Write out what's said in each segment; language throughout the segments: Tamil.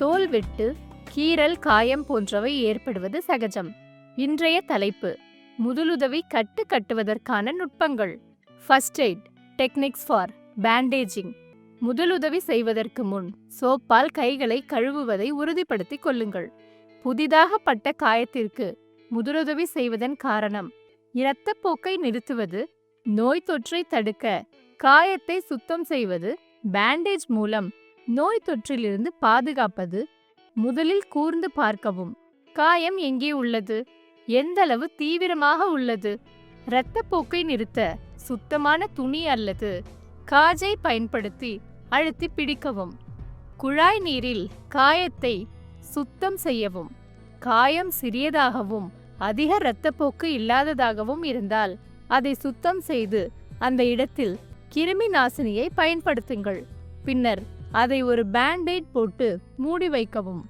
தோல் வெட்டு கீறல் காயம் போன்றவை ஏற்படுவது சகஜம். இன்றைய தலைப்பு முதலுதவி கட்டு கட்டுவதற்கான நுட்பங்கள். First aid techniques for bandaging முதலுதவி செய்வதற்கு முன் சோப்பால் கைகளை கழுவுவதை உறுதிப்படுத்திக் கொள்ளுங்கள். புதிதாக பட்ட காயத்திற்கு முதலுதவி செய்வதன் காரணம் இரத்தப்போக்கை நிறுத்துவது நோய் தொற்றை தடுக்க காயத்தை சுத்தம் செய்வது பேண்டேஜ் மூலம் நோய் தொற்றிலிருந்து பாதுகாப்பது முதலில் கூர்ந்து பார்க்கவும். காயம் எங்கே உள்ளது? எந்த அளவு தீவிரமாக உள்ளது? இரத்தப்போக்கை நிறுத்த சுத்தமான துணி அல்லது காஜை பயன்படுத்தி அழுத்தி பிடிக்கவும். குழாய் நீரில் காயத்தை சுத்தம் செய்யவும். காயம் சிறியதாகவும் அதிக இரத்தப்போக்கு இல்லாததாகவும் இருந்தால் அதை சுத்தம் செய்து அந்த இடத்தில் கிருமி நாசினியை பயன்படுத்துங்கள். பின்னர் அதை ஒரு பேண்டைட் போட்டு மூடி வைக்கவும்.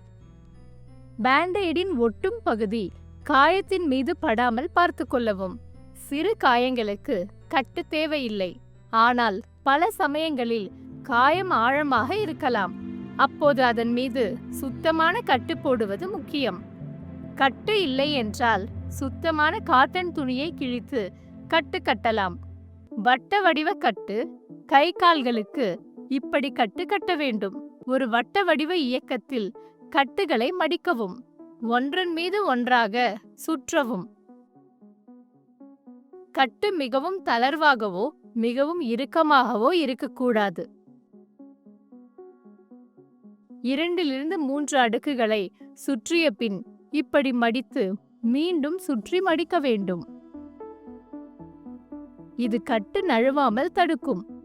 பேண்டைடின் ஒட்டும் பகுதி காயத்தின் மீது படாமல் பார்த்து கொள்ளவும். சிறு காயங்களுக்கு கட்டு தேவையில்லை. ஆனால் பல சமயங்களில் காயம் ஆழமாக இருக்கலாம். அப்போது அதன் மீது சுத்தமான கட்டு போடுவது முக்கியம். கட்டு இல்லை என்றால் சுத்தமான காட்டன் துணியை கிழித்து கட்டு கட்டலாம். வட்ட வடிவ கட்டு கை கால்களுக்கு இப்படி கட்டு கட்ட வேண்டும். ஒரு வட்ட வடிவ இயக்கத்தில் கட்டுகளை மடிக்கவும். ஒன்றன் மீது ஒன்றாக சுற்றவும். கட்டு மிகவும் தளர்வாகவோ மிகவும் இறுக்கமாகவோ இருக்கக்கூடாது. இரண்டிலிருந்து மூன்று அடுக்குகளை சுற்றிய பின் இப்படி மடித்து மீண்டும் சுற்றி மடிக்க வேண்டும். இது கட்டு நழுவாமல் தடுக்கும்.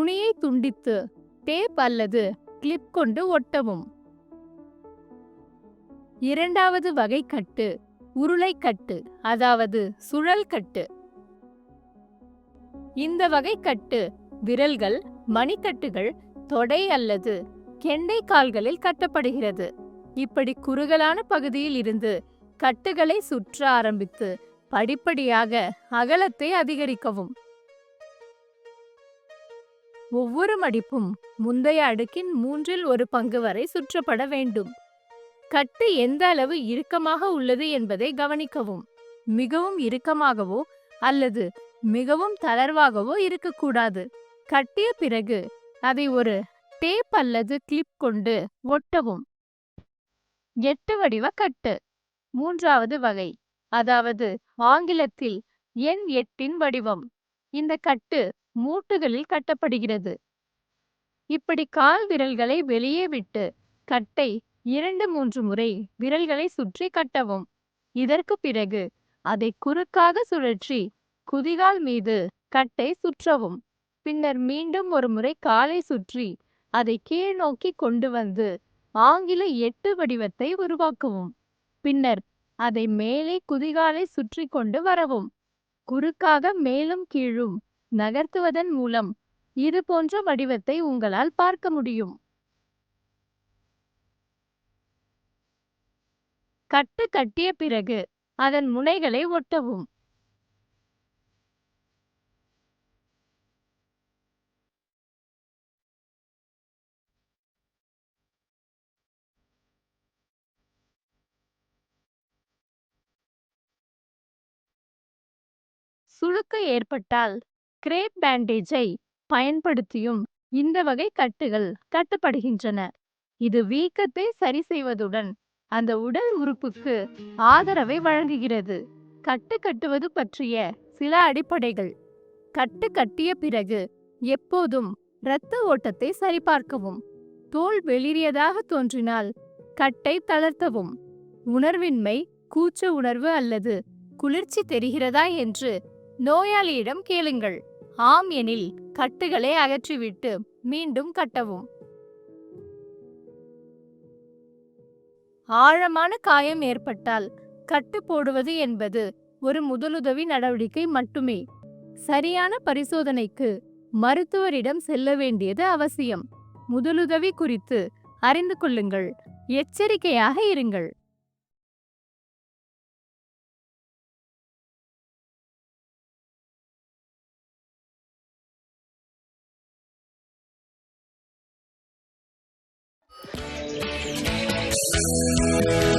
நுனியை துண்டித்து டேப் அல்லது கிளிப் கொண்டு ஒட்டவும். இரண்டாவது வகை கட்டு உருளைக்கட்டு அதாவது சுழல் கட்டு. இந்த வகை கட்டு விரல்கள் மணிக்கட்டுகள் தொடை அல்லது கெண்டை கால்களில் கட்டப்படுகிறது. இப்படி குறுகலான பகுதியில் இருந்து கட்டுகளை சுற்ற ஆரம்பித்து படிப்படியாக அகலத்தை அதிகரிக்கவும். ஒவ்வொரு மடிப்பும் முந்தைய அடுக்கின் மூன்றில் ஒரு பங்கு வரை சுற்றப்பட வேண்டும். கட்டு எந்த அளவு இறுக்கமாக உள்ளது என்பதை கவனிக்கவும். மிகவும் இறுக்கமாகவோ அல்லது மிகவும் தளர்வாகவோ இருக்கக்கூடாது. கட்டிய பிறகு அதை ஒரு டேப் அல்லது கிளிப் கொண்டு ஒட்டவும். எட்டு வடிவ கட்டு. மூன்றாவது வகை. அதாவது ஆங்கிலத்தில் எண் எட்டின் வடிவம். இந்த கட்டு மூட்டுகளில் கட்டப்படுகிறது. இப்படி கால் விரல்களை வெளியே விட்டு கட்டை இரண்டு மூன்று முறை விரல்களை சுற்றி கட்டவும். இதற்கு பிறகு அதை குறுக்காக சுழற்றி குதிகால் மீது கட்டை சுற்றவும். பின்னர் மீண்டும் ஒரு முறை காலை சுற்றி அதை கீழ் நோக்கி கொண்டு வந்து ஆங்கில எட்டு வடிவத்தை உருவாக்கவும். பின்னர் அதை மேலே குதிகாலை சுற்றி கொண்டு வரவும். குறுக்காக மேலும் கீழும் நகர்த்துவதன் மூலம் இது போன்ற வடிவத்தை உங்களால் பார்க்க முடியும். கட்டு கட்டிய பிறகு அதன் முனைகளை ஒட்டவும். சுளுக்கு ஏற்பட்டால் கிரேப் பேண்டேஜை பயன்படுத்தியும் இந்த வகை கட்டுகள் கட்டப்படுகின்றன இது வீக்கத்தை சரி செய்வதுடன் அந்த உடல் உறுப்புக்கு ஆதரவை வழங்குகிறது. கட்டு கட்டுவது பற்றிய சில அடிப்படைகள். கட்டு கட்டிய பிறகு எப்போதும் இரத்த ஓட்டத்தை சரிபார்க்கவும் தோல் வெளிரியதாக தோன்றினால் கட்டை தளர்த்தவும் உணர்வின்மை கூச்ச உணர்வு அல்லது குளிர்ச்சி தெரிகிறதா என்று நோயாளியிடம் கேளுங்கள். ஆம் எனில் கட்டுகளை அகற்றிவிட்டு மீண்டும் கட்டவும். ஆழமான காயம் ஏற்பட்டால் கட்டு போடுவது என்பது ஒரு முதலுதவி நடவடிக்கை மட்டுமே. சரியான பரிசோதனைக்கு மருத்துவரிடம் செல்ல வேண்டியது அவசியம். முதலுதவி குறித்து அறிந்து கொள்ளுங்கள். எச்சரிக்கையாக இருங்கள். Thank you.